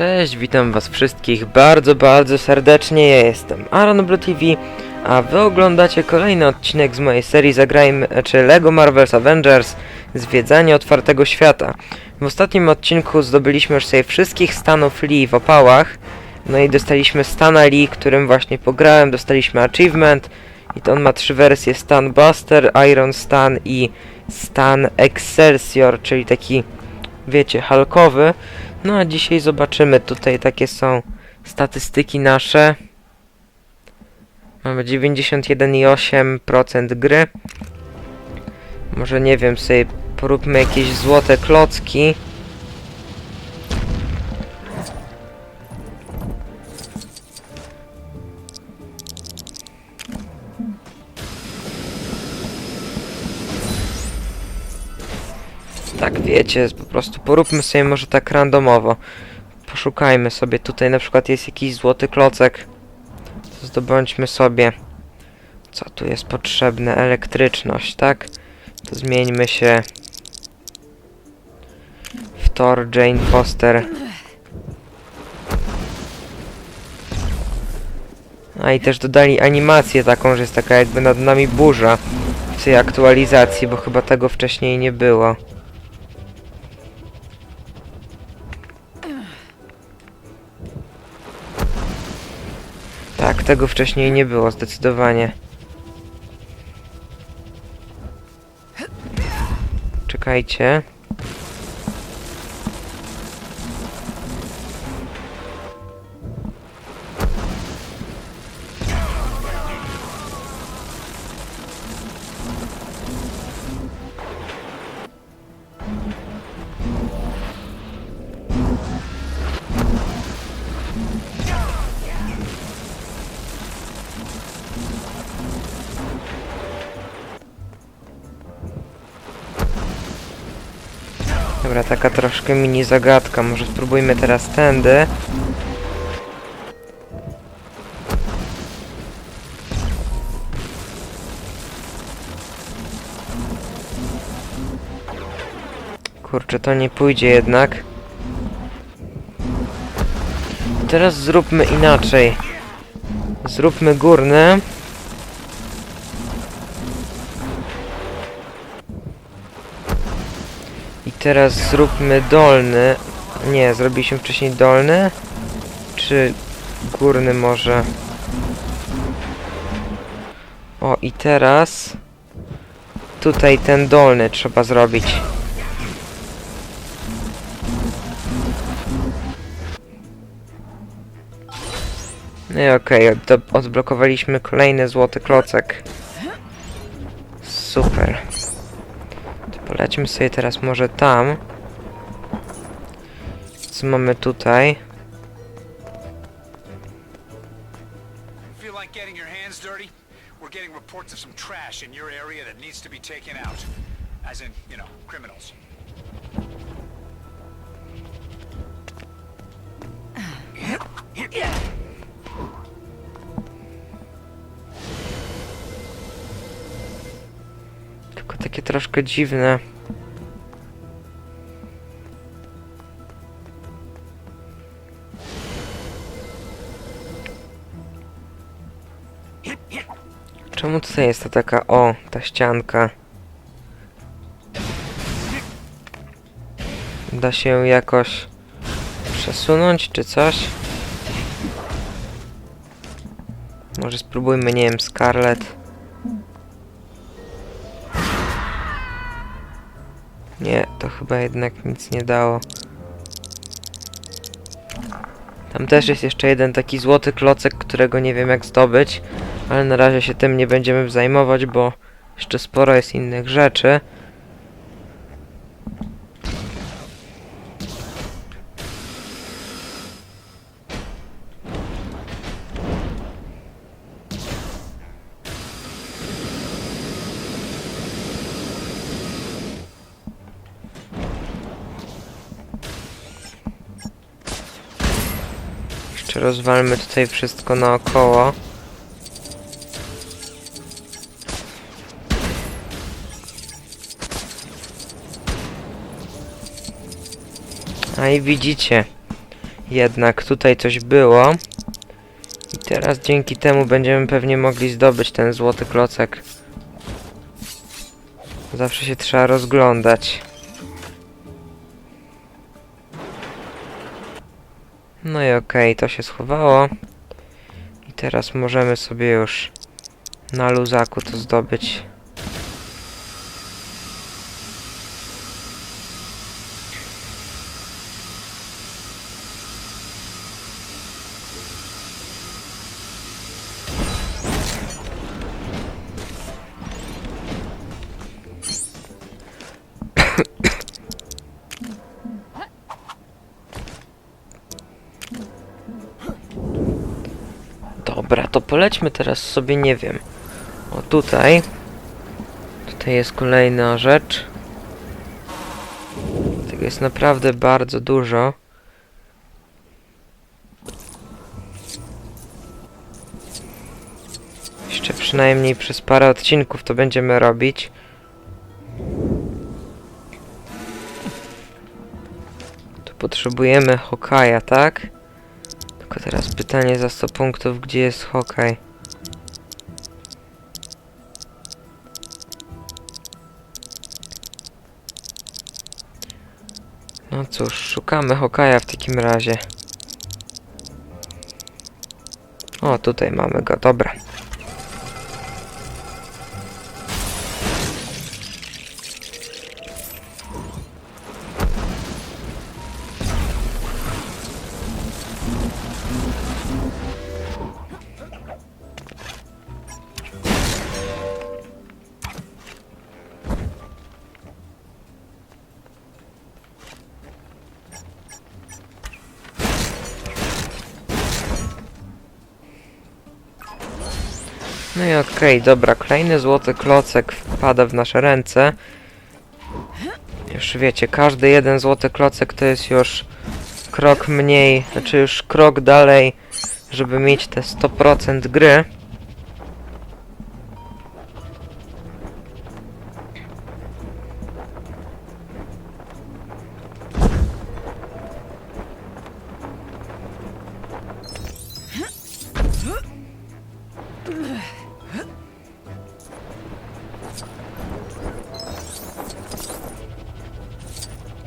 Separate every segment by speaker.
Speaker 1: Cześć, witam was wszystkich bardzo, bardzo serdecznie. Ja jestem Aaron Blue TV, a wy oglądacie kolejny odcinek z mojej serii Zagrajmy, czy Lego Marvel's Avengers Zwiedzanie Otwartego Świata. W ostatnim odcinku zdobyliśmy już sobie wszystkich stanów Lee w opałach, no i dostaliśmy stana Lee, którym właśnie pograłem, dostaliśmy achievement i to on ma trzy wersje, Stan Buster, Iron Stan i Stan Excelsior, czyli taki, wiecie, halkowy. No a dzisiaj zobaczymy, tutaj takie są statystyki nasze. Mamy 91,8% gry. Może nie wiem, sobie poróbmy jakieś złote klocki. Tak wiecie, po prostu poróbmy sobie może tak randomowo. Poszukajmy sobie, tutaj na przykład jest jakiś złoty klocek. To zdobądźmy sobie. Co tu jest potrzebne? Elektryczność, tak? To zmieńmy się w Thor Jane Foster. A i też dodali animację taką, że jest taka jakby nad nami burza w tej aktualizacji, bo chyba tego wcześniej nie było. Tego wcześniej nie było, zdecydowanie. Czekajcie. Taka troszkę mini zagadka. Może spróbujmy teraz tędy. Kurczę, to nie pójdzie jednak. Teraz zróbmy inaczej. Zróbmy górny. Teraz zróbmy dolny. Nie, zrobiliśmy wcześniej dolny. Czy górny może? O, i teraz tutaj ten dolny trzeba zrobić. No i okej, od- odblokowaliśmy kolejny złoty klocek. Super. To polećmy sobie teraz może tam. Co mamy tutaj?
Speaker 2: Feel
Speaker 1: troszkę dziwne. Czemu tutaj jest ta taka, o, ta ścianka? Da się jakoś przesunąć, czy coś? Może spróbujmy, nie wiem, Scarlet. Chyba jednak nic nie dało. Tam też jest jeszcze jeden taki złoty klocek, którego nie wiem jak zdobyć, ale na razie się tym nie będziemy zajmować, bo jeszcze sporo jest innych rzeczy. Rozwalmy tutaj wszystko naokoło. A i widzicie, jednak tutaj coś było. I teraz dzięki temu będziemy pewnie mogli zdobyć ten złoty klocek. Zawsze się trzeba rozglądać. No i okej, to się schowało. I teraz możemy sobie już na luzaku to zdobyć. Polećmy teraz sobie, nie wiem. O tutaj. Tutaj jest kolejna rzecz. Tego jest naprawdę bardzo dużo. Jeszcze przynajmniej przez parę odcinków to będziemy robić. Tu potrzebujemy Hokaja, tak? Tylko teraz pytanie za 100 punktów, gdzie jest Hokaj? No cóż, szukamy Hokaja w takim razie. O, tutaj mamy go, dobra. No i okej, dobra, kolejny złoty klocek wpada w nasze ręce. Już wiecie, każdy jeden złoty klocek to jest już krok mniej, znaczy już krok dalej, żeby mieć te 100% gry.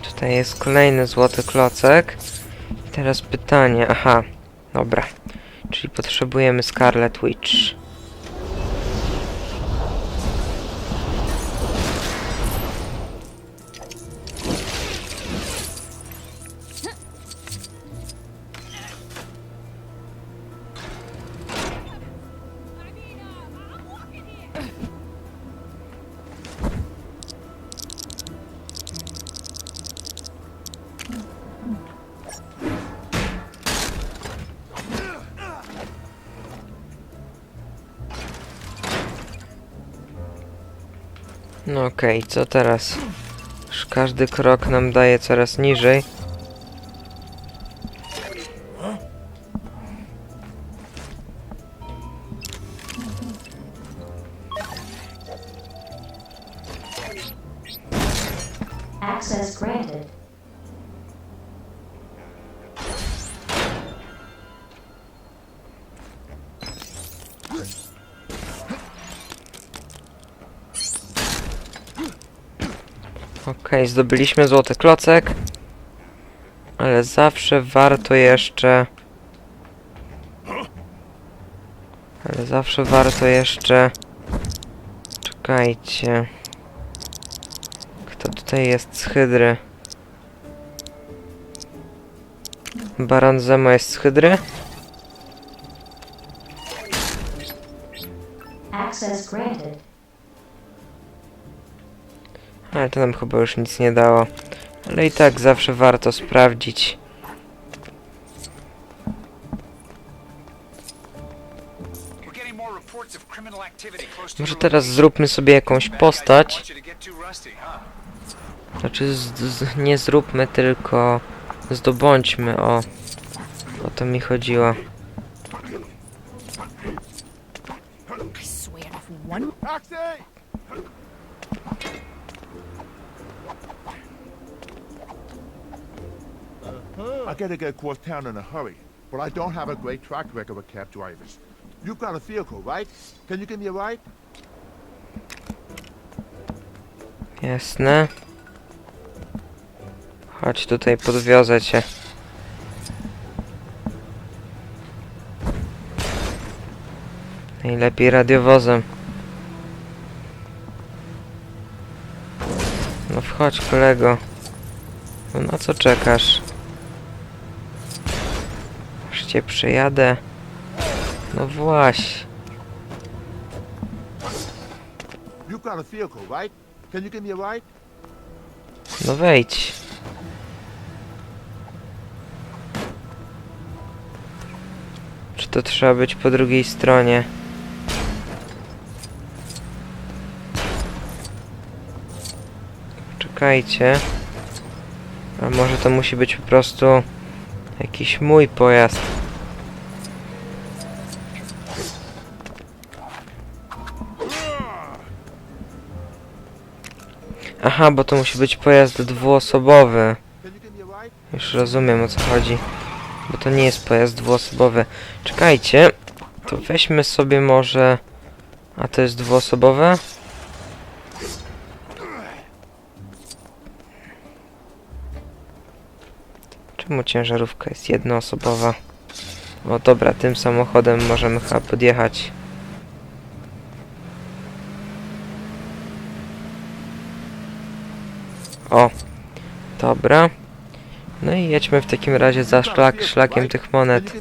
Speaker 1: Tutaj jest kolejny złoty klocek. Teraz pytanie, aha, dobra. Czyli potrzebujemy Scarlet Witch. Okej, co teraz? Już każdy krok nam daje coraz niżej. Zdobyliśmy złoty klocek. Ale zawsze warto jeszcze... Ale zawsze warto jeszcze... Czekajcie. Kto tutaj jest z Hydry? Baron Zemo jest z Hydry?
Speaker 3: Access granted.
Speaker 1: Ale to nam chyba już nic nie dało. Ale i tak zawsze warto sprawdzić. Może teraz zróbmy sobie jakąś postać. Znaczy z, z, nie zróbmy, tylko zdobądźmy, o. O to mi chodziło.
Speaker 4: I
Speaker 5: I gotta get across town in a hurry, but I don't have a great track record with cab drivers. You've got a vehicle, right? Can you give me a ride?
Speaker 1: Jasne. Chodź tutaj, podwiozę cię. Najlepiej radiowozem. No wchodź kolego. No na co czekasz? Cię przejadę. No właśnie. No wejdź. Czy to trzeba być po drugiej stronie? Czekajcie. A może to musi być po prostu jakiś mój pojazd. Aha, bo to musi być pojazd dwuosobowy. Już rozumiem o co chodzi. Bo to nie jest pojazd dwuosobowy. Czekajcie. To weźmy sobie może... A to jest dwuosobowe? Czemu ciężarówka jest jednoosobowa? O dobra, tym samochodem możemy chyba podjechać. O, dobra. No i jedźmy w takim razie za szlak, szlakiem tych monet.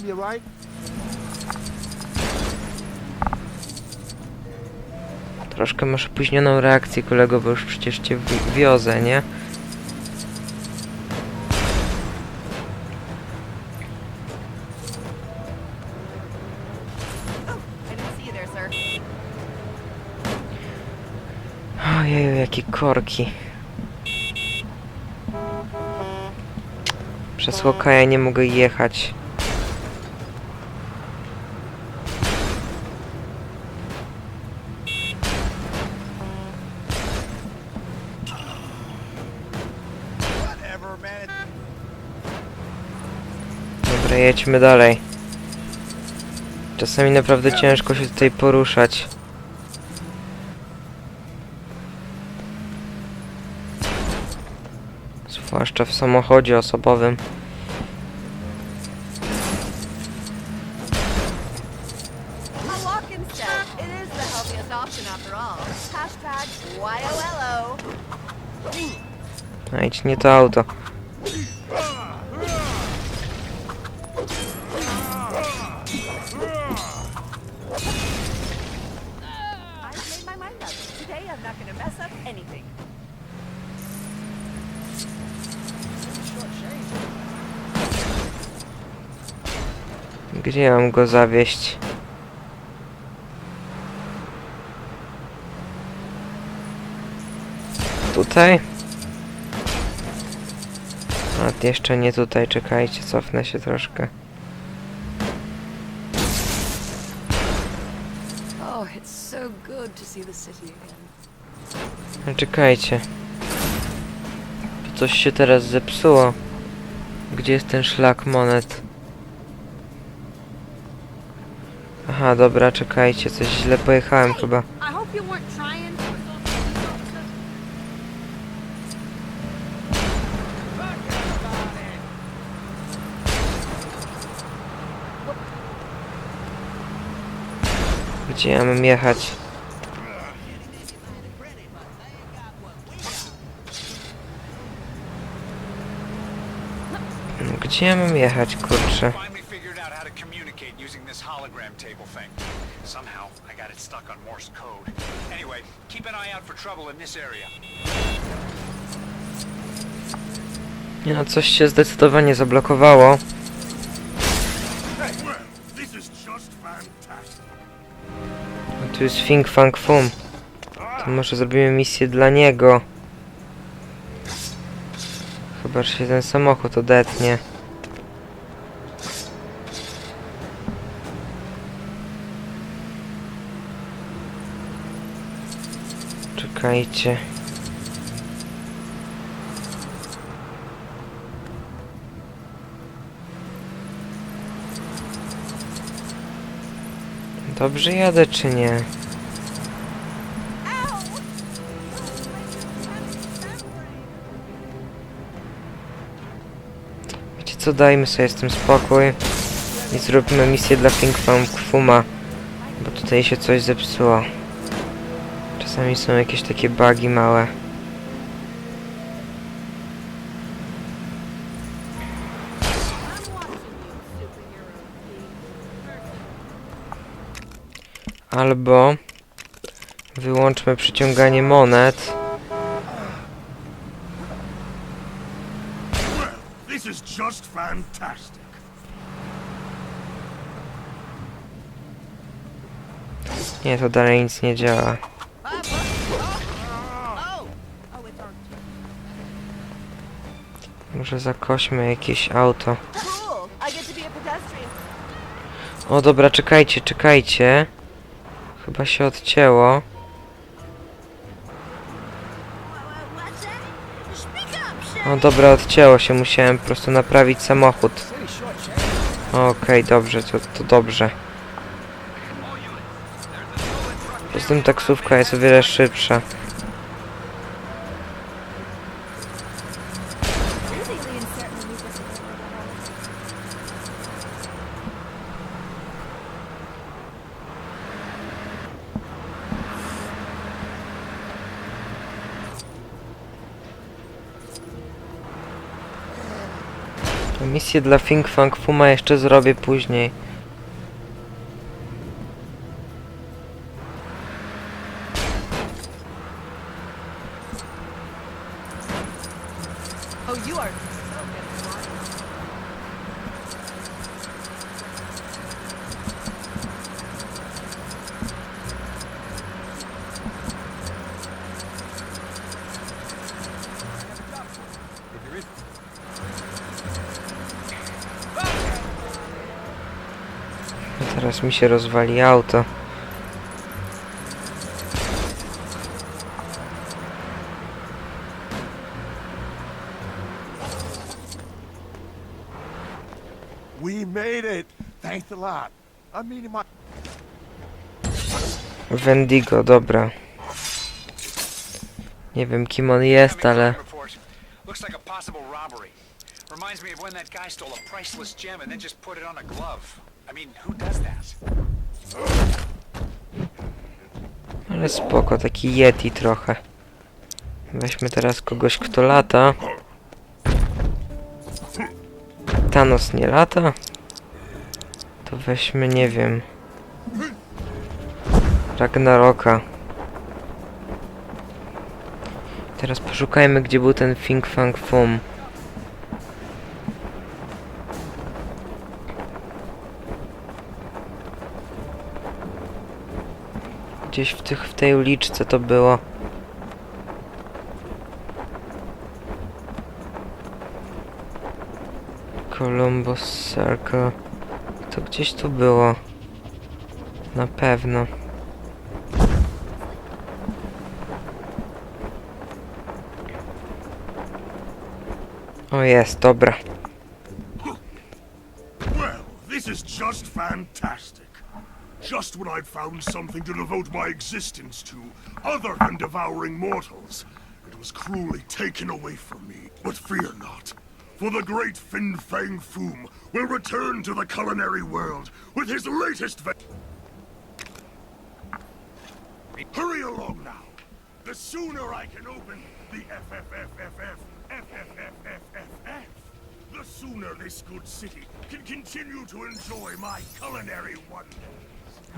Speaker 1: Troszkę masz opóźnioną reakcję kolego, bo już przecież cię wi- wiozę, nie? Ojeju, jakie korki. Przez Hokaja nie mogę jechać. Dobra, jedźmy dalej. Czasami naprawdę ciężko się tutaj poruszać. Zwłaszcza w samochodzie osobowym.
Speaker 4: Hashtag YOLO.
Speaker 1: Idź nie to auto. Gdzie mam go zawieść? Tutaj? A jeszcze nie tutaj, czekajcie, cofnę się troszkę.
Speaker 6: Oh, to.
Speaker 1: No, Czekajcie. Tu coś się teraz zepsuło. Gdzie jest ten szlak monet? Aha, dobra, czekajcie, coś źle pojechałem chyba. Gdzie ja mam jechać? Gdzie ja mam jechać, kurczę?
Speaker 2: Stuck on Morse code. Anyway, keep an eye out for trouble in this area.
Speaker 1: Nie no, coś się zdecydowanie zablokowało. A tu jest Fing Fang Fum. To może zrobimy misję dla niego. Chyba, że się ten samochód odetnie. czekajcie. Dobrze jadę czy nie? Wiecie co, dajmy sobie z tym spokój i zróbmy misję dla King Fuma, bo tutaj się coś zepsuło. Czasami są jakieś takie bugi małe. Albo wyłączmy przyciąganie monet.
Speaker 7: This is just fantastic.
Speaker 1: Nie, to dalej nic nie działa. Może zakośmy jakieś auto. O dobra, czekajcie, czekajcie. Chyba się odcięło. O dobra, odcięło się, musiałem po prostu naprawić samochód. Okej, dobrze, to, to dobrze. Poza tym taksówka jest o wiele szybsza. Misję dla Fing Fang Fuma jeszcze zrobię później.
Speaker 4: Oh, you are so good
Speaker 1: mi się rozwali auto.
Speaker 5: We made it. Thanks a lot. I mean, my
Speaker 1: Wendigo, dobra. Nie wiem kim on jest, ale...
Speaker 2: Looks like a possible robbery. Reminds me of when that guy stole a priceless gem and then just put it on a glove.
Speaker 1: Ale spoko, taki Yeti trochę. Weźmy teraz kogoś, kto lata. Thanos nie lata? To weźmy, nie wiem... Ragnaroka. Teraz poszukajmy, gdzie był ten Fing Fang Fum. Gdzieś w, tych, w tej uliczce to było. Columbus Circle. To gdzieś tu było. Na pewno. O jest, dobra.
Speaker 7: Well, this is just fantastic. Just when I'd found something to devote my existence to, other than devouring mortals, it was cruelly taken away from me. But fear not, for the great Fin Fang Foom will return to the culinary world with his latest ve- Hurry along now. The sooner I can open the FFFFF, FFFFFF, the sooner this good city can continue to enjoy my culinary wonders.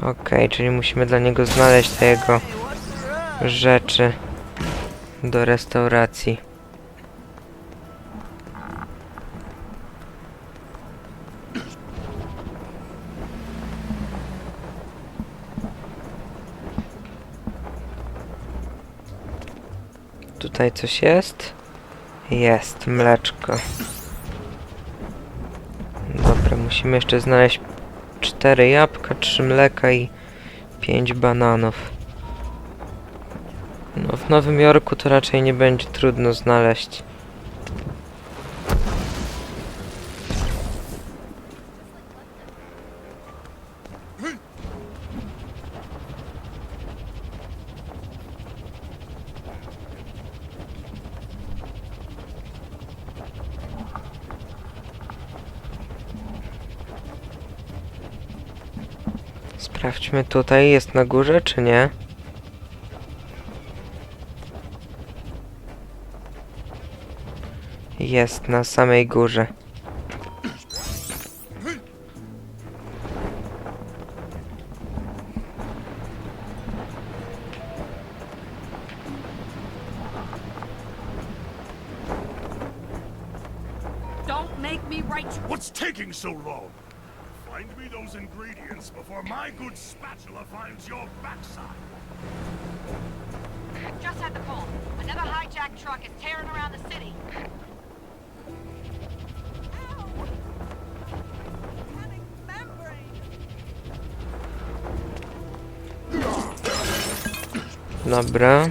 Speaker 1: Okej, czyli musimy dla niego znaleźć te jego rzeczy do restauracji. Tutaj coś jest? Jest, mleczko. Dobra, musimy jeszcze znaleźć cztery jabłka, trzy mleka i pięć bananów. No, w Nowym Jorku to raczej nie będzie trudno znaleźć. Sprawdźmy tutaj, jest na górze czy nie? Jest na samej górze. Dobra.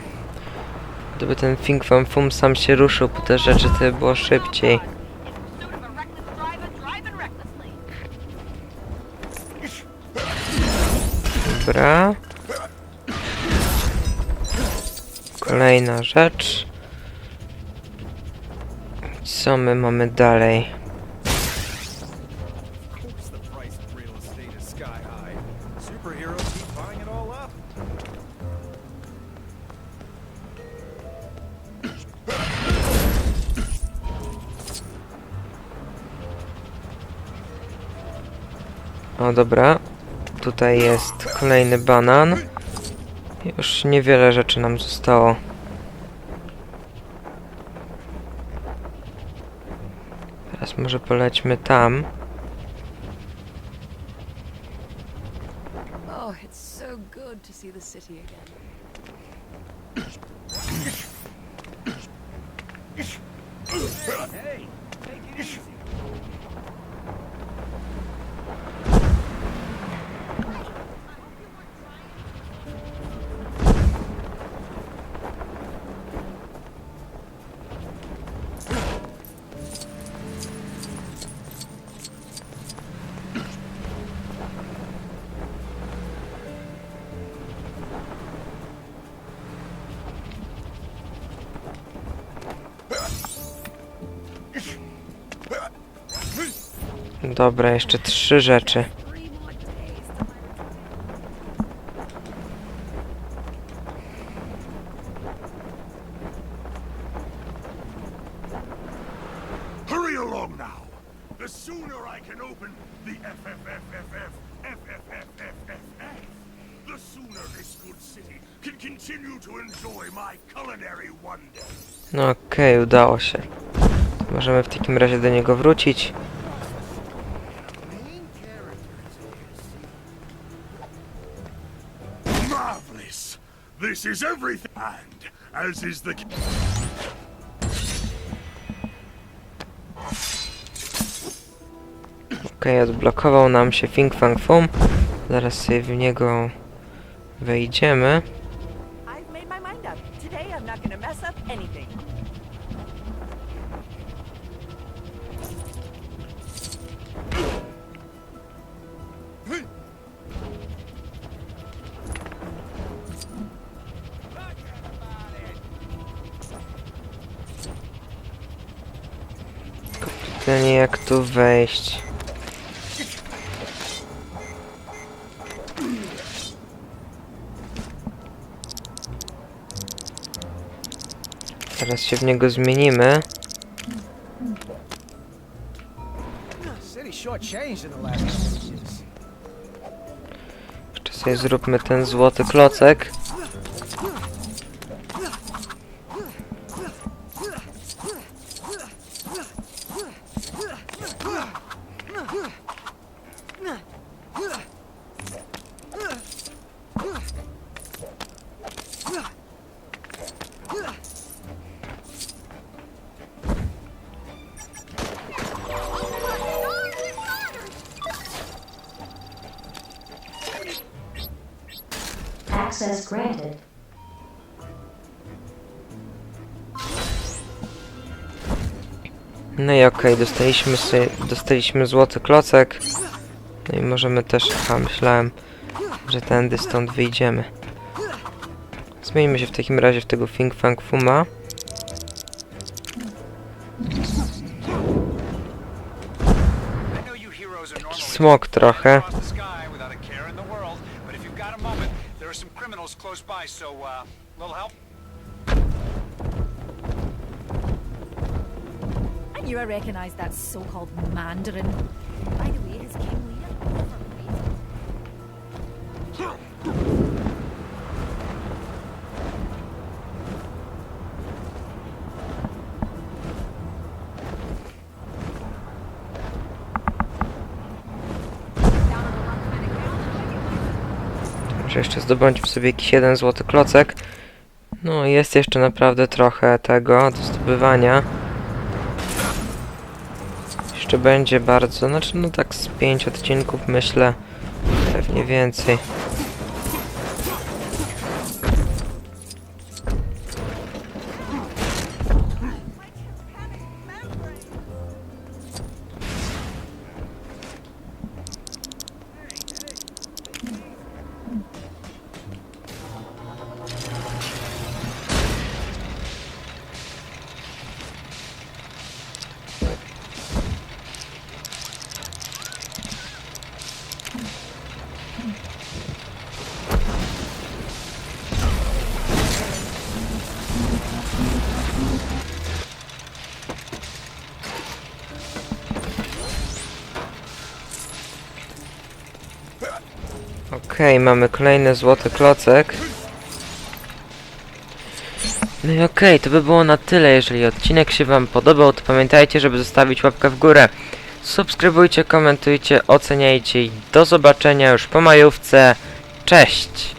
Speaker 1: Gdyby ten Fing Fam Fum sam się ruszył po te rzeczy, to by było szybciej. Dobra. Kolejna rzecz. Co my mamy dalej? O dobra. Tutaj jest kolejny banan. Już niewiele rzeczy nam zostało. Teraz może polećmy tam.
Speaker 6: Oh.
Speaker 8: Hey, take it easy.
Speaker 7: Enjoy my culinary wonders.
Speaker 1: No okej, udało się. Możemy w takim razie do niego wrócić.
Speaker 7: This is everything, and as is the.
Speaker 1: Okej, odblokował nam się Fing Fang Fum. Zaraz sobie w niego wejdziemy. Pytanie jak tu wejść. Teraz się w niego zmienimy. Jeszcze sobie zróbmy ten złoty klocek.
Speaker 3: Access granted.
Speaker 1: No i okej, dostaliśmy sobie, dostaliśmy złoty klocek. No i możemy też, a myślałem, że tędy stąd wyjdziemy. Zmieńmy się w takim razie w tego Fing Fang Fuma.
Speaker 2: I know you heroes are normally
Speaker 1: Smok trochę.
Speaker 6: I knew I recognized that so-called Mandarin. By the way, has King?
Speaker 1: Że jeszcze zdobądźmy sobie jakiś jeden złoty klocek. No, jest jeszcze naprawdę trochę tego do zdobywania. Jeszcze będzie bardzo, znaczy no tak z pięć odcinków myślę. Pewnie więcej. Okej, mamy kolejny złoty klocek. No i okej, to by było na tyle. Jeżeli odcinek się Wam podobał, to pamiętajcie, żeby zostawić łapkę w górę. Subskrybujcie, komentujcie, oceniajcie i do zobaczenia już po majówce. Cześć!